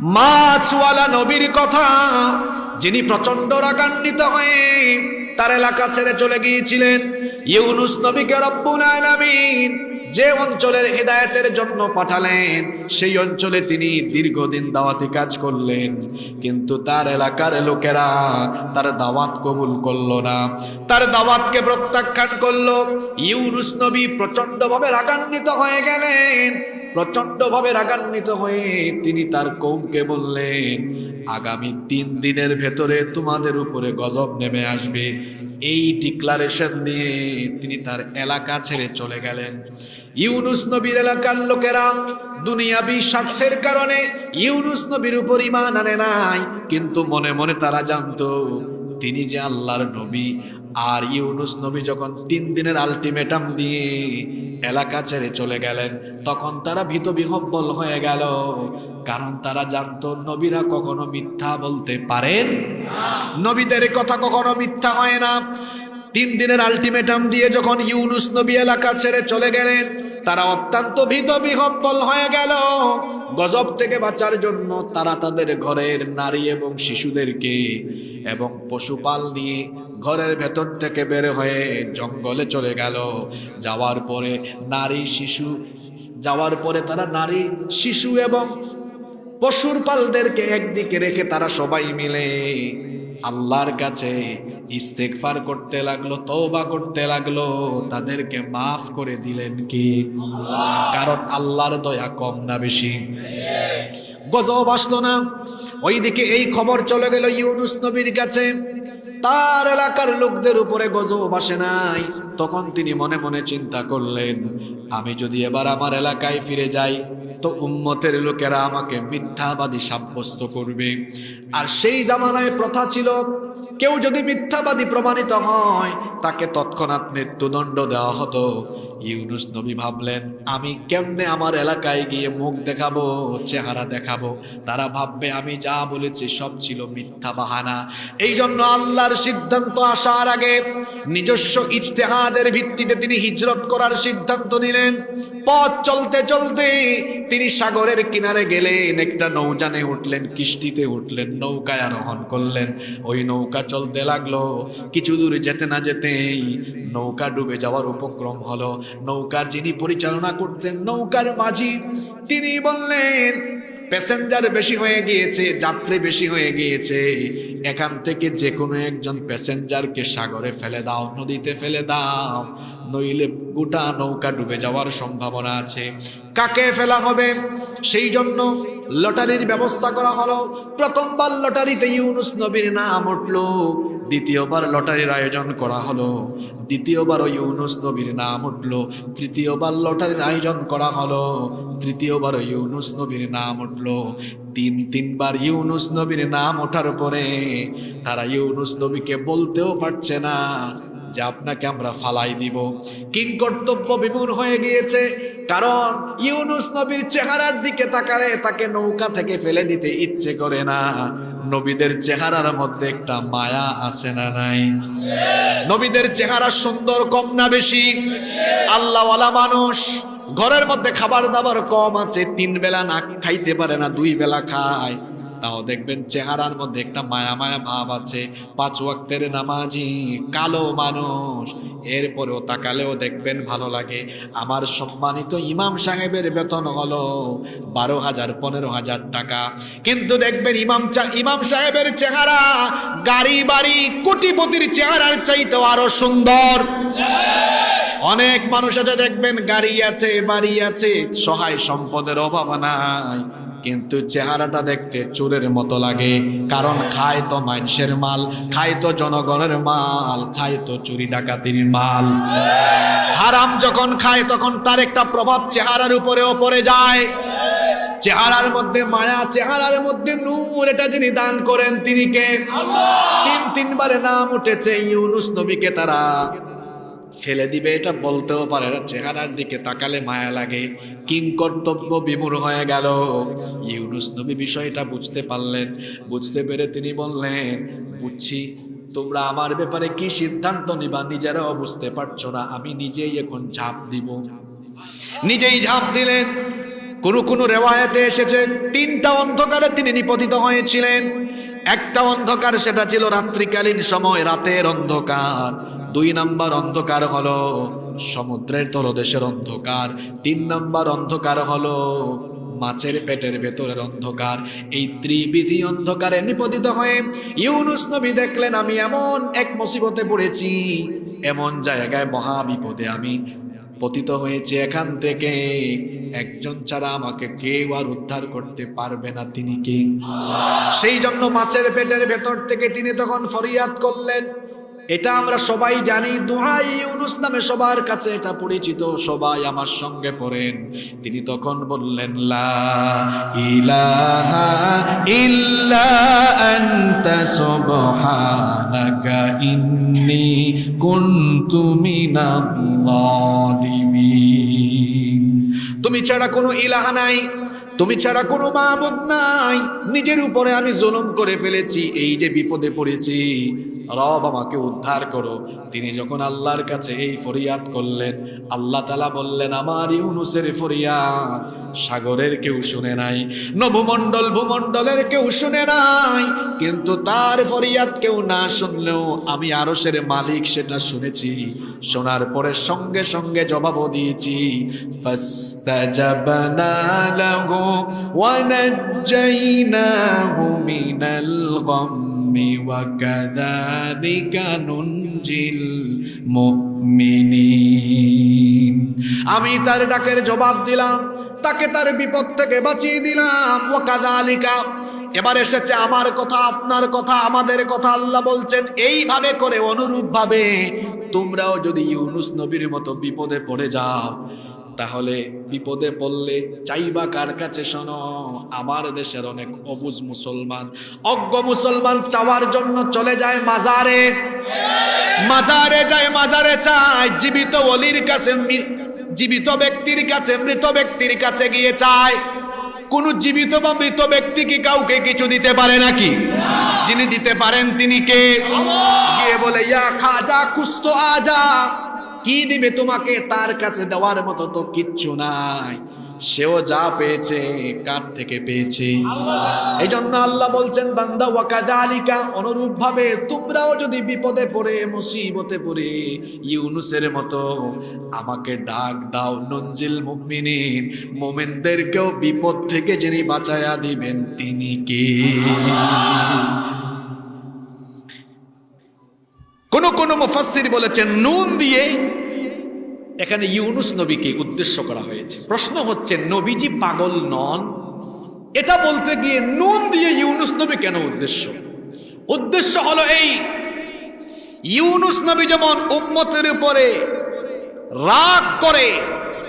মাছওয়ালা নবীর কথা, যিনি প্রচণ্ড রাগান্বিত হয়ে তার এলাকা ছেড়ে চলে গিয়েছিলেন। ইউনুস নবীকে রব্বুল আলামিন যে অঞ্চলের হেদায়েতের জন্য পাঠালেন, সেই অঞ্চলে তিনি দীর্ঘদিন দাওয়াতি কাজ করলেন। কিন্তু তার এলাকার লোকেরা তার দাওয়াত কবুল করল না। তার দাওয়াতকে প্রত্যাখ্যান করল। ইউনুস নবী প্রচন্ডভাবে রাগান্বিত হয়ে গেলেন। প্রচন্ডভাবে রাগান্বিত হয়ে তিনি তার কৌমকে বললেন, আগামী তিন দিনের ভেতরে তোমাদের উপরে গজব নেমে আসবে। এই ডিক্লারেশন দিয়ে তিনি তার এলাকা ছেড়ে চলে গেলেন। ইউনুস নবীর এলাকার লোকেরা দুনিয়াবি স্বার্থের কারণে ইউনুস নবীর উপর ইমান আনে নাই, কিন্তু মনে মনে তারা জানতো, তিনি যে আল্লাহর নবী। আর ইউনুস নবী যখন তিন দিনের আলটিমেটাম দিয়ে এলাকা ছেড়ে চলে গেলেন। তখন তারা ভীত বিহব্বল হয়ে গেল। কারণ তারা জানত নবীরা কখনো মিথ্যা বলতে পারেন নবীদের কথা কখনো মিথ্যা হয় না। তিন দিনের আলটিমেটাম দিয়ে যখন ইউনুস নবী এলাকা ছেড়ে চলে গেলেন তারা অত্যন্ত ভীত বিহব্বল হয়ে গেল। গজব থেকে বাঁচার জন্য তারা তাদের ঘরের নারী এবং শিশুদেরকে এবং পশুপাল নিয়ে ঘরের ভেতর থেকে বের হয়ে জঙ্গলে চলে গেল। যাওয়ার পরে নারী শিশু, যাওয়ার পরে তারা নারী, শিশু এবং পশুর পালদেরকে একদিকে রেখে তারা সবাই মিলে আল্লাহর কাছে ইস্তেকফার করতে লাগল, তওবা করতে লাগল, তাদেরকে মাফ করে দিলেন কি? কারণ আল্লাহর দয়া কম না বেশি। গজব আসলো না। ওইদিকে এই খবর চলে গেল ইউনুস নবীর কাছে। তার এলাকার লোকদের উপরে গজব আসে নাই। তখন তিনি মনে মনে চিন্তা করলেন, আমি যদি এবার আমার এলাকায় ফিরে যাই, তো উম্মতের লোকেরা আমাকে মিথ্যাবাদী সাব্যস্ত করবে। আর সেই জামানায় প্রথা ছিল, কেউ যদি মিথ্যাবাদী প্রমাণিত হয়, তাকে তৎক্ষণাৎ মৃত্যুদণ্ড দেওয়া হতো। ইউনুস নবী ভাবলেন, আমি কেমনে আমার এলাকায় গিয়ে মুখ দেখাবো, চেহারা দেখাবো? তারা ভাববে, আমি যা বলেছি সব ছিল মিথ্যা বাহানা। এই জন্য আল্লাহর সিদ্ধান্ত আসার আগে নিজস্ব ইজতেহাদের ভিত্তিতে তিনি হিজরত করার সিদ্ধান্ত নিলেন। পথ চলতে চলতে তিনি সাগরের কিনারে গেলেন, একটা নৌজানে উঠলেন, কিস্তিতে উঠলেন নৌকায় আরোহণ করলেন। ওই নৌকা চলতে লাগল। কিছু দূর যেতে না যেতেই নৌকা ডুবে যাওয়ার উপক্রম হলো। নৌকার যিনি পরিচালনা করতেন, নৌকার মাঝি, তিনি বললেন প্যাসেঞ্জার বেশি হয়ে গিয়েছে, যাত্রী বেশি হয়ে গিয়েছে। এখান থেকে যে কোনো একজন প্যাসেঞ্জারকে সাগরে ফেলে দাও, নদীতে ফেলে দাও। নইলে গোটা নৌকা ডুবে যাওয়ার সম্ভাবনা আছে। কাকে ফেলা হবে? সেই জন্য লটারির ব্যবস্থা করা হলো। প্রথমবার লটারিতে ইউনুস নবীর নাম উঠল। দ্বিতীয়বার লটারির আয়োজন করা হলো। দ্বিতীয়বারও ইউনুস নবীর নাম উঠল। তৃতীয়বার লটারির আয়োজন করা হলো। তৃতীয়বারও ইউনুস নবীর নাম উঠল। তিন, তিনবার ইউনুস নবীর নাম ওঠার পরে তারা ইউনুস নবীকে বলতেও পারছে না। যে আপনাকে আমরা ফালাই দিব। কিং কর্তব্য বিমূর হয়ে গিয়েছে, কারণ ইউনুস নবীর চেহারার দিকে তাকালে তাকে নৌকা থেকে ফেলে দিতে ইচ্ছে করে না। নবীদের চেহারার মধ্যে একটা মায়া আছে না নাই? নবীদের চেহারা সুন্দর, কম না বেশি? আল্লাহওয়ালা মানুষ, ঘরের মধ্যে খাবার দাবার কম আছে, তিন বেলা না খাইতে পারে না, দুই বেলা খায়। তাও দেখবেন চেহারার মধ্যে একটা মায়া মায়া ভাব আছে। পাঁচ ওয়াক্তের নামাজি, কালো মানুষ। এরপরেও তাকালেও দেখবেন ভালো লাগে। আমার সম্মানিত ইমাম সাহেবের বেতন হলো বারো হাজার, পনেরো হাজার টাকা। কিন্তু দেখবেন ইমাম ইমাম সাহেবের চেহারা গাড়ি, বাড়ি, কোটিপতির চেহারার চাইতেও আরও সুন্দর। অনেক মানুষ আছে দেখবেন, গাড়ি আছে, বাড়ি আছে। সহায় সম্পদের অভাব নাই। কিন্তু চেহারাটা দেখতে চোরের মতো লাগে। কারণ খায় তো মানুষের মাল, খায় তো জনগণের মাল, খায় তো চুরি ডাকাতির মাল। হারাম যখন খায় তখন তার একটা প্রভাব চেহারার উপরেও পড়ে যায়। চেহারার মধ্যে মায়া, চেহারার মধ্যে নূর, এটা যিনি দান করেন তিনি কে? তিন তিনবারে নাম উঠেছে ইউনুস নবীকে তারা। ফেলে দিবে, এটা বলতেও পারে না। চেহারার দিকে তাকালে মায়া লাগে। কিং কর্তব্য বিমূর হয়ে গেল। ইউনুস নবী বিষয়টা বুঝতে পারলেন। বুঝতে পেরে তিনি বললেন, বুঝছি। তোমরা আমার ব্যাপারে কি সিদ্ধান্ত নিবা নিজেরাও বুঝতে পারছ না। আমি নিজেই এখন ঝাঁপ দিব। নিজেই ঝাঁপ দিলেন। কোনো কোনো রেওয়ায়তে এসেছে, তিনটা অন্ধকারে তিনি নিপতিত হয়েছিলেন। একটা অন্ধকার, সেটা ছিল রাত্রিকালীন সময়, রাতের অন্ধকার। দুই নাম্বার অন্ধকার হলো সমুদ্রের তলদেশের অন্ধকার। তিন নাম্বার অন্ধকার হলো মাছের পেটের ভেতরের অন্ধকার। এই ত্রিবিধি অন্ধকারে নিপতিত হয়ে ইউনুস নবী দেখলেন, আমি এমন এক মুসিবতে পড়েছি, এমন জায়গায় মহা বিপদে আমি পতিত হয়েছে। এখান থেকে একজন ছাড়া আমাকে কেউ আর উদ্ধার করতে পারবে না। তিনি কে? সেই জন্য মাছের পেটের ভেতর থেকে তিনি তখন ফরিয়াদ করলেন এটা আমরা সবাই জানি, দুহাই ইউনুস নামে সবার কাছে এটা পরিচিত, সবাই আমার সঙ্গে পড়েন। তিনি তখন বললেন, লা ইলাহা ইল্লা আনতা সুবহানাকা ইন্নী কুনতু মিনাল তুমি ছাড়া কোনো ইলাহা নাই। তুমি ছাড়া কোনো মাহবুদ নাই। নিজের উপরে আমি জুলুম করে ফেলেছি, এই যে বিপদে পড়েছি। রব আমাকে উদ্ধার করো। তিনি যখন আল্লাহর কাছে এই ফরিয়াদ করলেন, আল্লাহ তালা বললেন, আমার ইউনুসের ফরিয়াদ সাগরের কেউ শুনে নাই নভমণ্ডল ভূমণ্ডলের কেউ শুনে নাই, কিন্তু তার ফরিয়াদ কেউ না শুনলেও আমি আরশের মালিক সেটা শুনেছি। শোনার পরে সঙ্গে সঙ্গে জবাবও দিয়েছি, ফাস্তাজাবনা আমি তার ডাকের জবাব দিলাম, তাকে তার বিপদ থেকে বাঁচিয়ে দিলাম। ও কাদালিকা এবার এসেছে আমার কথা, আপনার কথা, আমাদের কথা আল্লাহ বলছেন, এইভাবে করে অনুরূপ ভাবে তোমরাও যদি ইউনুস নবীর মতো বিপদে পড়ে যাও তাহলে বিপদে পড়লে চাইবা কার কাছে শোনো? আমার দেশের অনেক অবুজ মুসলমান। অজ্ঞ মুসলমান চাওয়ার জন্য চলে যায় মাজারে। মাজারে যায়, মাজারে চায়। জীবিত অলির কাছে জীবিত ব্যক্তির কাছে, মৃত ব্যক্তির কাছে গিয়ে চায়। কোন জীবিত বা মৃত ব্যক্তি কি কাউকে কিছু দিতে পারে নাকি? যিনি দিতে পারেন তিনি কে? গিয়ে বলে, ইয়া খাজা, কুস্তো আজা। কি দিবে তোমাকে? তার কাছে দেওয়ার মতো তো কিচ্ছু নাই। সেও যা পেয়েছে কার থেকে পেয়েছে? এই জন্য আল্লাহ বলছেন বান্দা ওয়াকাদালিকা অনুরূপ ভাবে তোমরাও যদি বিপদে পড়ে মুসিবতে পড়ে ইউনুসের মতো আমাকে ডাক দাও নঞ্জিল মুমিনিন। মোমেনদেরকেও বিপদ থেকে যিনি বাঁচায়া দিবেন তিনি কে? কোন কোন মুফাসসির বলেছেন নুন দিয়ে এখানে ইউনুস নবীকে উদ্দেশ্য করা হয়েছে। প্রশ্ন হচ্ছে, নবীজি পাগল নন? এটা বলতে গিয়ে নুন দিয়ে ইউনুস নবী কেন উদ্দেশ্য? উদ্দেশ্য হলো এই, ইউনুস নবী যেমন উম্মতের উপরে রাগ করে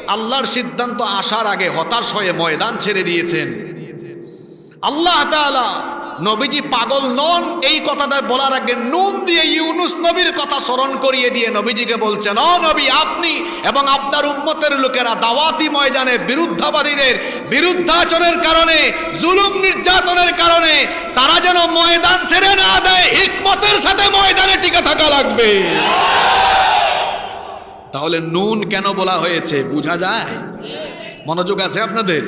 আল্লাহর সিদ্ধান্ত আসার আগে হতাশ হয়ে ময়দান ছেড়ে দিয়েছেন, আল্লাহ তাআলা নবীজি পাগল নন, এই কথাটা বলার আগে নুন দিয়ে ইউনুস নবীর কথা স্মরণ করিয়ে দিয়ে নবীজিকে বলছেন নবী, আপনি এবং আপনার উম্মতের লোকেরা দাওয়াতি ময়দানে বিরুদ্ধাবাদীদের বিরুদ্ধাচরণের কারণে, জুলুম নির্যাতনের কারণে, তারা যেন ময়দান ছেড়ে না দেয়, হিকমতের সাথে ময়দানে টিকে থাকা লাগবে। তাহলে নুন কেন বলা হয়েছে, বোঝা যায়? মনোযোগ আছে আপনাদের?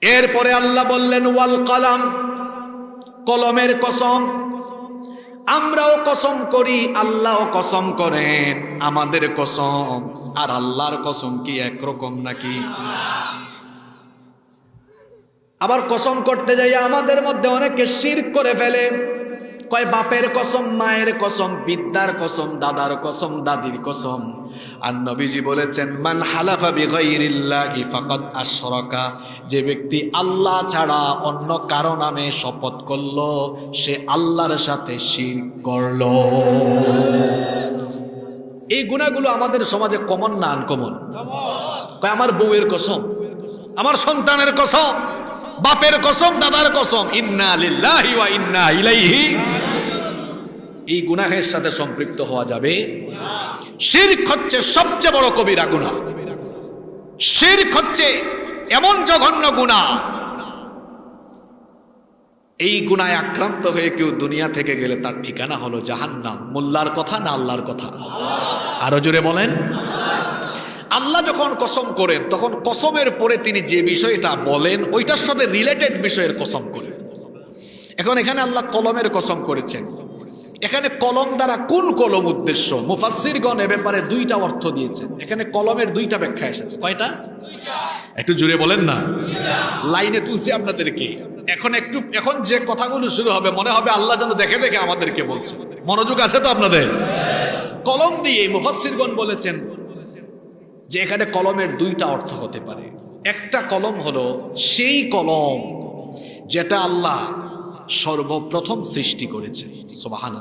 এরপরে আল্লাহ বললেন, ওয়াল কালাম, কলমের কসম। আমরাও কসম করি, আল্লাহও কসম করেন। আমাদের কসম আর আল্লাহর কসম কি একরকম নাকি? আবার কসম করতে যাই আমাদের মধ্যে অনেকে শির করে ফেলে। কয়, বাপের কসম, মায়ের কসম, বিদ্যার কসম, দাদার কসম, দাদির কসম। আর নবীজি বলেছেন, মান হালাফা বিগাইরিল্লাহি ফাকাদ আশরাকা। যে ব্যক্তি আল্লাহ ছাড়া অন্য কারও নামে শপথ করল, সে আল্লাহর সাথে শিরক করল। এই গুণাগুলো আমাদের সমাজে কমন না আনকমন কয়, আমার বউয়ের কসম, আমার সন্তানের কসম, বাপের কসম, দাদার কসম। ইন্না লিল্লাহি ওয়া ইন্না ইলাইহি এই গুনাহের সাথে সম্পৃক্ত হওয়া যাবে। শিরক হচ্ছে সবচেয়ে বড় কবিরা গুনাহ। শিরক হচ্ছে এমন জঘন্য গুনাহ। এই গুনায় আক্রান্ত হয়ে কেউ দুনিয়া থেকে গেলে তার ঠিকানা হলো জাহান্নাম। মোল্লার কথা না আল্লাহর কথা? আরও জোরে বলেন। আল্লাহ যখন কসম করেন, তখন কসমের পরে তিনি যে বিষয়টা বলেন, ওইটার সাথে রিলেটেড বিষয়ের কসম করেন। এখন এখানে আল্লাহ কলমের কসম করেছেন। এখানে কলম দ্বারা কোন কলম উদ্দেশ্য? মুফাসিরগণ এ ব্যাপারে দুইটা অর্থ দিয়েছেন এখানে কলমের দুইটা ব্যাখ্যা এসেছে। কয়টা? একটু জুড়ে বলেন না। লাইনে তুলছি আপনাদেরকে। এখন একটু এখন যে কথাগুলো শুরু হবে মনে হবে আল্লাহ যেন দেখে দেখে আমাদেরকে বলছে। মনোযোগ আছে তো আপনাদের? কলম দিয়ে মুফাসিরগণ বলেছেন যে এখানে কলমের দুইটা অর্থ হতে পারে। একটা কলম হলো সেই কলম যেটা আল্লাহ সর্বপ্রথম সৃষ্টি করেছে। সোবাহান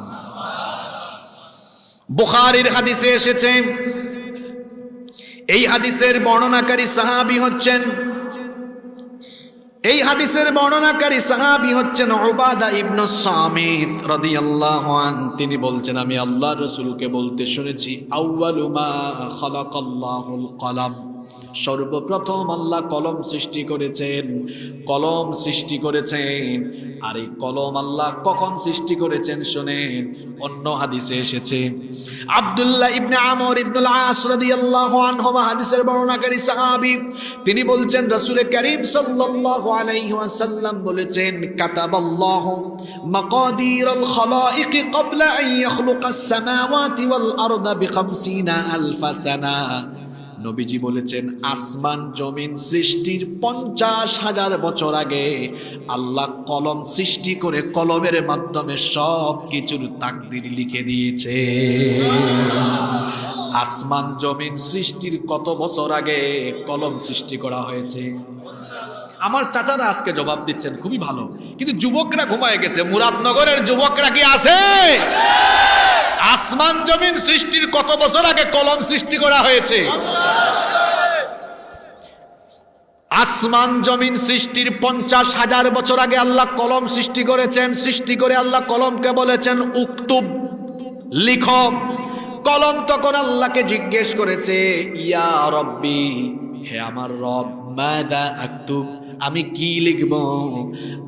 বুখারির হাদিসে এসেছে, এই হাদিসের বর্ণনাকারী সাহাবি হচ্ছেন, এই হাদিসের বর্ণনাকারী সাহাবি হচ্ছেন ওবাদা ইবনু সামিত রাদিয়াল্লাহু আন তিনি বলছেন, আমি আল্লাহ রসুলকে বলতে শুনেছি, আউয়ালু মা খালাকাল্লাহুল কলাম। সর্বপ্রথম আল্লাহ কলম সৃষ্টি করেছেন। কলম সৃষ্টি করেছেন। আর এই কলম আল্লাহ কখন সৃষ্টি করেছেন শোনেন, অন্য হাদিসে এসেছে। আব্দুল্লাহ ইবনে আমর ইবনুল আস রাদিয়াল্লাহু আনহু হাদিসের বর্ণনাকারী সাহাবী, তিনি বলছেন করিম সাল্লাল্লাহু আলাইহি ওয়াসাল্লাম বলেছেন, কাতাবাল্লাহু খালাইক ক্বাবলা আন ইয়াখলুকাস সামাওয়াতি ওয়াল আরদা বিখামসিনা আলফা সানা। নবীজি বলেছেন, আসমান জমিন সৃষ্টির পঞ্চাশ হাজার বছর আগে আল্লাহ কলম সৃষ্টি করে কলমের মাধ্যমে সব কিছুর তাকদির লিখে দিয়েছে। আসমান জমিন সৃষ্টির কত বছর আগে কলম সৃষ্টি করা হয়েছে? আমার চাচারা আজকে জবাব দিচ্ছেন, খুবই ভালো। কিন্তু যুবকরা ঘুমায় গেছে, মুরাদনগরের যুবকরা কি আছে? আসমান জমিন সৃষ্টির কত বছর আগে কলম সৃষ্টি করা হয়েছে? আসমান জমিন সৃষ্টির পঞ্চাশ হাজার বছর আগে আল্লাহ কলম সৃষ্টি করেছেন, সৃষ্টি করে আল্লাহ কলমকে বলেছেন উক্তুব লিখ কলম তখন আল্লাহকে জিজ্ঞেস করেছে, ইয়া রব্বি, হে আমার রব, মাদা আক্তুব, আমি কি লিখব?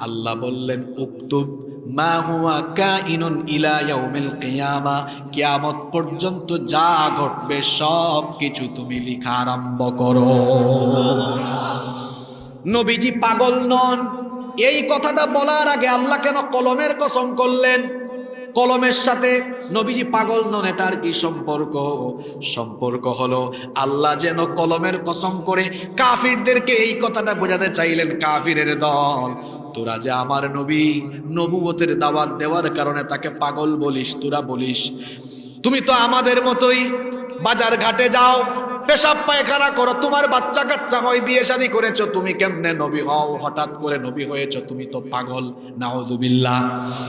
আল্লাহ বললেন, উক্তুব মা হুয়া কাইনুন ইলা ইয়াউমিল কিয়ামা, কিয়ামত পর্যন্ত যা ঘটবে সব কিছু তুমি লিখা আরম্ভ করো। নবীজি পাগল নন। এই কথাটা বলার আগে আল্লাহ কেন কলমের কসম করলেন? কলমের সাথে নবীজি পাগল নন, এটার কি সম্পর্ক? সম্পর্ক হলো আল্লাহ যেন কলমের কসম করে কাফিরদেরকে এই কথাটা বোঝাতে চাইলেন, কাফিরের দল। তোরা যে আমার নবী নবুয়তের দাওয়াত দেওয়ার কারণে তাকে পাগল বলিস, তোরা বলিস। তুমি তো আমাদের মতোই বাজার ঘাটে যাও, পেশাব পায়খানা করো, তোমার বাচ্চা কাচ্চা হয়, বিয়ে শাদী করেছ, তুমি কেমনে নবী হও? হঠাৎ করে নবী হয়েছো, তুমি তো পাগল নাউদুবিল্লাহ